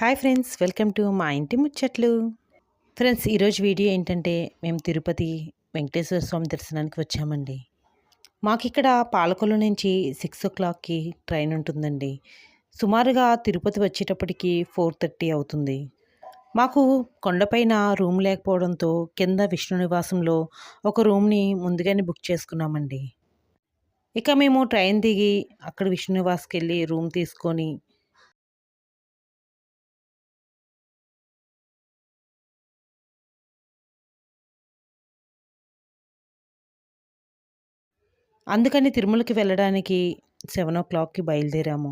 Hi friends welcome to మా ఇంటి ముచ్చట్లు. ఫ్రెండ్స్ ఈరోజు వీడియో ఏంటంటే మేము తిరుపతి వెంకటేశ్వర స్వామి దర్శనానికి వచ్చామండి. మాకు ఇక్కడ పాలకొల్లు నుంచి సిక్స్ ఓ క్లాక్కి ట్రైన్ ఉంటుందండి. సుమారుగా తిరుపతి వచ్చేటప్పటికి ఫోర్ థర్టీ అవుతుంది. మాకు కొండపైన రూమ్ లేకపోవడంతో కింద విష్ణు నివాసంలో ఒక రూమ్ని ముందుగానే బుక్ చేసుకున్నామండి. ఇక మేము ట్రైన్ దిగి అక్కడ విష్ణు నివాస్కి వెళ్ళి రూమ్ తీసుకొని అందుకని తిరుమలకి వెళ్ళడానికి సెవెన్ ఓ క్లాక్కి బయలుదేరాము.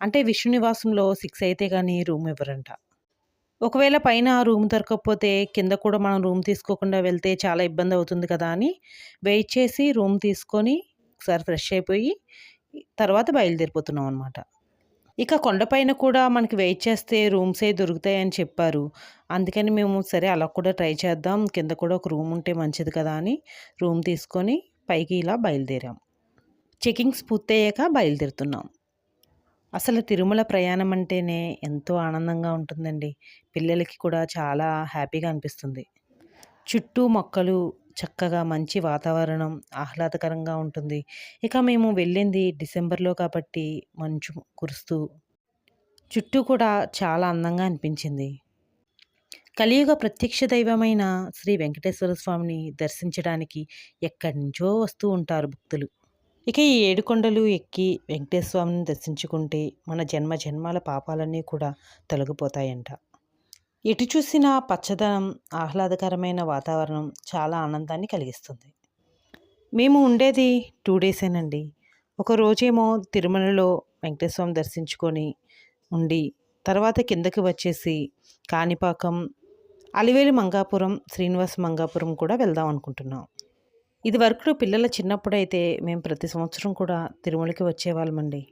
అంటే విష్ణు నివాసంలో సిక్స్ అయితే కానీ రూమ్ ఇవ్వరంట. ఒకవేళ పైన రూమ్ దొరకకపోతే కింద కూడా మనం రూమ్ తీసుకోకుండా వెళ్తే చాలా ఇబ్బంది అవుతుంది కదా అని వెయిట్ చేసి రూమ్ తీసుకొని ఒకసారి ఫ్రెష్ అయిపోయి తర్వాత బయలుదేరిపోతున్నాం అనమాట ఇక కొండపైన కూడా మనకి వెయిట్ చేస్తే రూమ్సే దొరుకుతాయని చెప్పారు. అందుకని మేము సరే అలా కూడా ట్రై చేద్దాం కింద కూడా ఒక రూమ్ ఉంటే మంచిది కదా అని రూమ్ తీసుకొని పైకి ఇలా బయలుదేరాం. చెకింగ్స్ పూర్తయ్యాక బయలుదేరుతున్నాం. అసలు తిరుమల ప్రయాణం అంటేనే ఎంతో ఆనందంగా ఉంటుందండి. పిల్లలకి కూడా చాలా హ్యాపీగా అనిపిస్తుంది. చుట్టూ మొక్కలు చక్కగా మంచి వాతావరణం ఆహ్లాదకరంగా ఉంటుంది. ఇక మేము వెళ్ళింది డిసెంబర్లో కాబట్టి మంచు కురుస్తూ చుట్టూ కూడా చాలా అందంగా అనిపించింది. కలియుగ ప్రత్యక్ష దైవమైన శ్రీ వెంకటేశ్వర స్వామిని దర్శించడానికి ఎక్కడి నుంచో వస్తూ ఉంటారు భక్తులు. ఇక ఈ ఏడుకొండలు ఎక్కి వెంకటేశ్వర స్వామిని దర్శించుకుంటే మన జన్మ జన్మాల పాపాలన్నీ కూడా తొలగిపోతాయంట. ఎటు చూసినా పచ్చదనం ఆహ్లాదకరమైన వాతావరణం చాలా ఆనందాన్ని కలిగిస్తుంది. మేము ఉండేది టూ డేసేనండి ఒక రోజేమో తిరుమలలో వెంకటేశ్వరం దర్శించుకొని ఉండి తర్వాత కిందకి వచ్చేసి కాణిపాకం అలివేలు మంగాపురం శ్రీనివాస మంగాపురం కూడా వెళ్దాం అనుకుంటున్నాం. ఇది వరకు పిల్లల చిన్నప్పుడైతే మేము ప్రతి సంవత్సరం కూడా తిరుమలకి వచ్చేవాళ్ళమండి.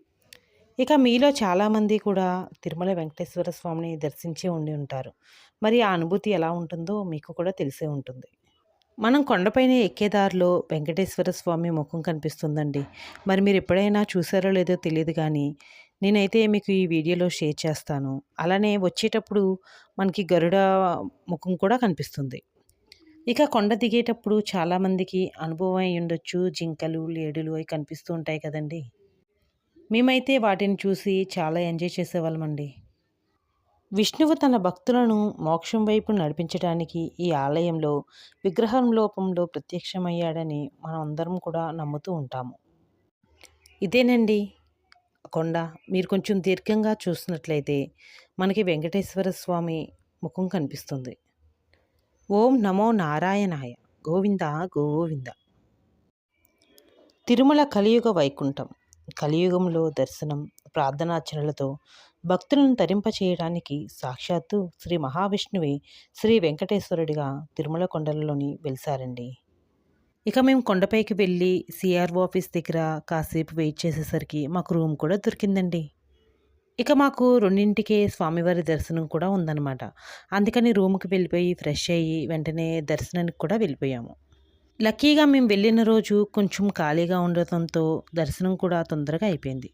ఇక మీలో చాలామంది కూడా తిరుమల వెంకటేశ్వర స్వామిని దర్శించి ఉండి ఉంటారు. మరి ఆ అనుభూతి ఎలా ఉంటుందో మీకు కూడా తెలిసే ఉంటుంది. మనం కొండపైన ఎక్కేదారిలో వెంకటేశ్వర స్వామి ముఖం కనిపిస్తుందండి. మరి మీరు ఎప్పుడైనా చూసారో లేదో తెలియదు కానీ నేనైతే మీకు ఈ వీడియోలో షేర్ చేస్తాను. అలానే వచ్చేటప్పుడు మనకి గరుడ ముఖం కూడా కనిపిస్తుంది. ఇక కొండ దిగేటప్పుడు చాలామందికి అనుభవం అయి ఉండొచ్చు. జింకలు లేడులు అవి కనిపిస్తూ ఉంటాయి కదండి. మేమైతే వాటిని చూసి చాలా ఎంజాయ్ చేసేవాళ్ళమండి. విష్ణువు తన భక్తులను మోక్షం వైపు నడిపించడానికి ఈ ఆలయంలో విగ్రహం లోపంలో ప్రత్యక్షమయ్యాడని మనం అందరం కూడా నమ్ముతూ ఉంటాము. ఇదేనండి కొండ మీరు కొంచెం దీర్ఘంగా చూసినట్లయితే మనకి వెంకటేశ్వర స్వామి ముఖం కనిపిస్తుంది. ఓం నమో నారాయణాయ. గోవింద గోవింద. తిరుమల కలియుగ వైకుంఠం. కలియుగంలో దర్శనం ప్రార్థనార్చనలతో భక్తులను తరింపచేయడానికి సాక్షాత్తు శ్రీ మహావిష్ణువే శ్రీ వెంకటేశ్వరుడిగా తిరుమల కొండలలోని వెలిసారండి. ఇక మేము కొండపైకి వెళ్ళి సిఆర్ఓ ఆఫీస్ దగ్గర కాసేపు వెయిట్ చేసేసరికి మాకు రూమ్ కూడా దొరికిందండి. ఇక మాకు రెండింటికే స్వామివారి దర్శనం కూడా ఉందన్నమాట. అందుకని రూమ్కి వెళ్ళిపోయి ఫ్రెష్ అయ్యి వెంటనే దర్శనానికి కూడా వెళ్ళిపోయాము. లక్కీగా మేము వెళ్ళిన రోజు కొంచెం ఖాళీగా ఉండటంతో దర్శనం కూడా తొందరగా అయిపోయింది.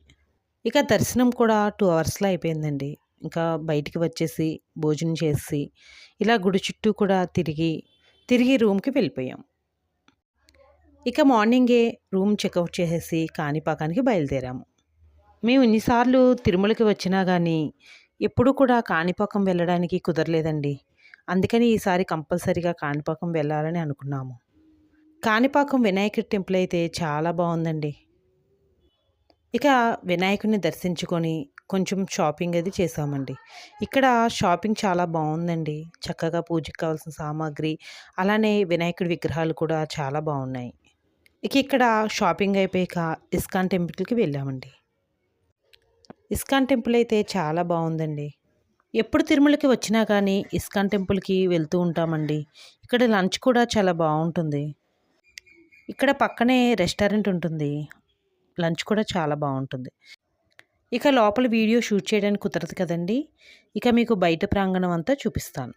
ఇక దర్శనం కూడా టూ అవర్స్లో అయిపోయిందండి. ఇంకా బయటికి వచ్చేసి భోజనం చేసి ఇలా గుడి చుట్టూ కూడా తిరిగి తిరిగి రూమ్కి వెళ్ళిపోయాం. ఇక మార్నింగే రూమ్ చెక్అవుట్ చేసేసి కాణిపాకానికి బయలుదేరాము. మేము ఇన్నిసార్లు తిరుమలకి వచ్చినా కానీ ఎప్పుడూ కూడా కాణిపాకం వెళ్ళడానికి కుదరలేదండి. అందుకని ఈసారి కంపల్సరీగా కాణిపాకం వెళ్ళాలని అనుకున్నాము. కాణిపాకం వినాయకుడి టెంపుల్ అయితే చాలా బాగుందండి. ఇక వినాయకుడిని దర్శించుకొని కొంచెం షాపింగ్ అది చేసామండి. ఇక్కడ షాపింగ్ చాలా బాగుందండి. చక్కగా పూజకి కావాల్సిన సామాగ్రి అలానే వినాయకుడి విగ్రహాలు కూడా చాలా బాగున్నాయి. ఇక ఇక్కడ షాపింగ్ అయిపోయాక ఇస్కాన్ టెంపుల్కి వెళ్ళామండి. ఇస్కాన్ టెంపుల్ అయితే చాలా బాగుందండి. ఎప్పుడు తిరుమలకి వచ్చినా కానీ ఇస్కాన్ టెంపుల్కి వెళ్తూ ఉంటామండి. ఇక్కడ లంచ్ కూడా చాలా బాగుంటుంది. ఇక్కడ పక్కనే రెస్టారెంట్ ఉంటుంది. లంచ్ కూడా చాలా బాగుంటుంది. ఇక లోపల వీడియో షూట్ చేయడానికి కుదరదు కదండి. ఇక మీకు బయట ప్రాంగణం అంతా చూపిస్తాను.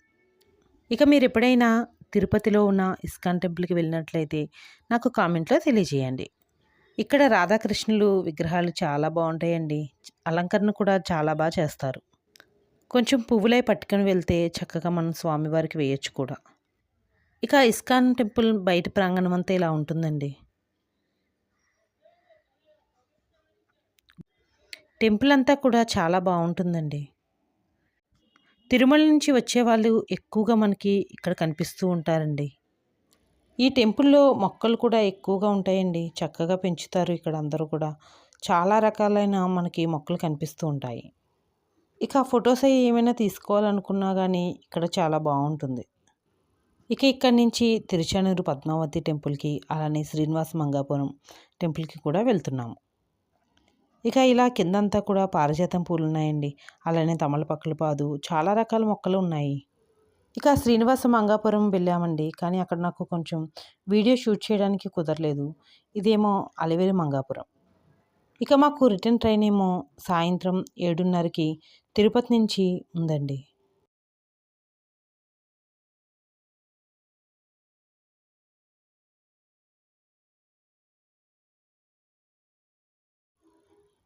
ఇక మీరు ఎప్పుడైనా తిరుపతిలో ఉన్న ఇస్కాన్ టెంపుల్కి వెళ్ళినట్లయితే నాకు కామెంట్లో తెలియజేయండి. ఇక్కడ రాధాకృష్ణులు విగ్రహాలు చాలా బాగుంటాయండి. అలంకరణ కూడా చాలా బాగా చేస్తారు. కొంచెం పువ్వులై పట్టుకొని వెళ్తే చక్కగా మనం స్వామివారికి వేయచ్చు కూడా. ఇక ఇస్కాన్ టెంపుల్ బయట ప్రాంగణం అంతా ఇలా ఉంటుందండి. టెంపుల్ అంతా కూడా చాలా బాగుంటుందండి. తిరుమల నుంచి వచ్చే వాళ్ళు ఎక్కువగా మనకి ఇక్కడ కనిపిస్తూ ఉంటారండి. ఈ టెంపుల్లో మొక్కలు కూడా ఎక్కువగా ఉంటాయండి. చక్కగా పెంచుతారు ఇక్కడ అందరూ కూడా. చాలా రకాలైన మనకి మొక్కలు కనిపిస్తూ ఉంటాయి. ఇక ఫొటోస్ అవి ఏమైనా తీసుకోవాలనుకున్నా కానీ ఇక్కడ చాలా బాగుంటుంది. ఇక ఇక్కడి నుంచి తిరుచానూరు పద్మావతి టెంపుల్కి అలానే శ్రీనివాస మంగాపురం టెంపుల్కి కూడా వెళ్తున్నాము. ఇక ఇలా కిందంతా కూడా పారిజాతం పూలు ఉన్నాయండి అలానే తమలపక్కల పాదు చాలా రకాల మొక్కలు ఉన్నాయి. ఇక శ్రీనివాస మంగాపురం వెళ్ళామండి. కానీ అక్కడ నాకు కొంచెం వీడియో షూట్ చేయడానికి కుదరలేదు. ఇదేమో అలివేలి మంగాపురం. ఇక మాకు రిటర్న్ ట్రైన్ ఏమో సాయంత్రం ఏడున్నరకి తిరుపతి నుంచి ఉందండి.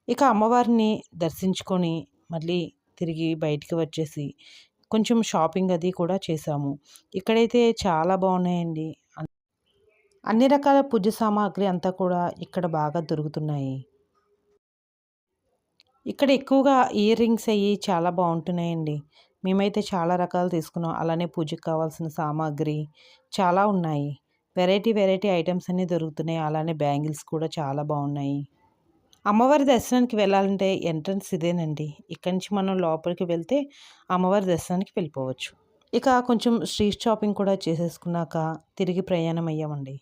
ఇక అమ్మవారిని దర్శించుకొని మళ్ళీ తిరిగి బయటికి వచ్చేసి కొంచెం షాపింగ్ అది కూడా చేసాము ఇక్కడైతే చాలా బాగున్నాయండి. అన్ని రకాల పూజ సామాగ్రి అంతా కూడా ఇక్కడ బాగా దొరుకుతున్నాయి. ఇక్కడ ఎక్కువగా ఇయర్ రింగ్స్ అయ్యి చాలా బాగుంటున్నాయండి. మేమైతే చాలా రకాలు తీసుకున్నాం. అలానే పూజకు కావాల్సిన సామాగ్రి చాలా ఉన్నాయి. వెరైటీ వెరైటీ ఐటమ్స్ అన్నీ దొరుకుతున్నాయి. అలానే బ్యాంగిల్స్ కూడా చాలా బాగున్నాయి. అమ్మవారి దర్శనానికి వెళ్ళాలంటే ఎంట్రన్స్ ఇదేనండి. ఇక్కడి నుంచి మనం లోపలికి వెళ్తే అమ్మవారి దర్శనానికి వెళ్ళిపోవచ్చు. ఇక కొంచెం స్ట్రీట్ షాపింగ్ కూడా చేసేసుకున్నాక తిరిగి ప్రయాణం అయ్యామండి.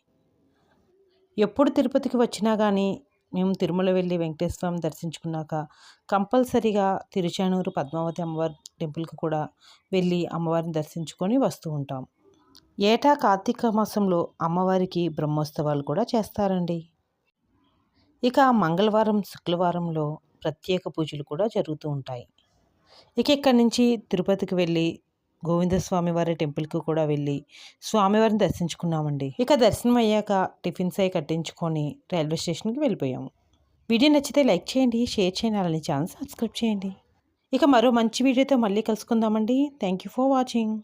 ఎప్పుడు తిరుపతికి వచ్చినా కానీ మేము తిరుమల వెళ్ళి వెంకటేశ్వరం దర్శించుకున్నాక కంపల్సరీగా తిరుచానూరు పద్మావతి అమ్మవారి టెంపుల్కి కూడా వెళ్ళి అమ్మవారిని దర్శించుకొని వస్తూ ఉంటాం. ఏటా కార్తీక మాసంలో అమ్మవారికి బ్రహ్మోత్సవాలు కూడా చేస్తారండి. ఇక మంగళవారం శుక్రవారంలో ప్రత్యేక పూజలు కూడా జరుగుతూ ఉంటాయి. ఇక ఇక్కడి నుంచి తిరుపతికి వెళ్ళి గోవిందస్వామి వారి టెంపుల్కి కూడా వెళ్ళి స్వామివారిని దర్శించుకున్నామండి. ఇక దర్శనం అయ్యాక టిఫిన్స్ అయి కట్టించుకొని రైల్వే స్టేషన్కి వెళ్ళిపోయాము. వీడియో నచ్చితే లైక్ చేయండి షేర్ చేయండి అలానే ఛానల్ సబ్స్క్రైబ్ చేయండి. ఇక మరో మంచి వీడియోతో మళ్ళీ కలుసుకుందామండి. Thank you for watching.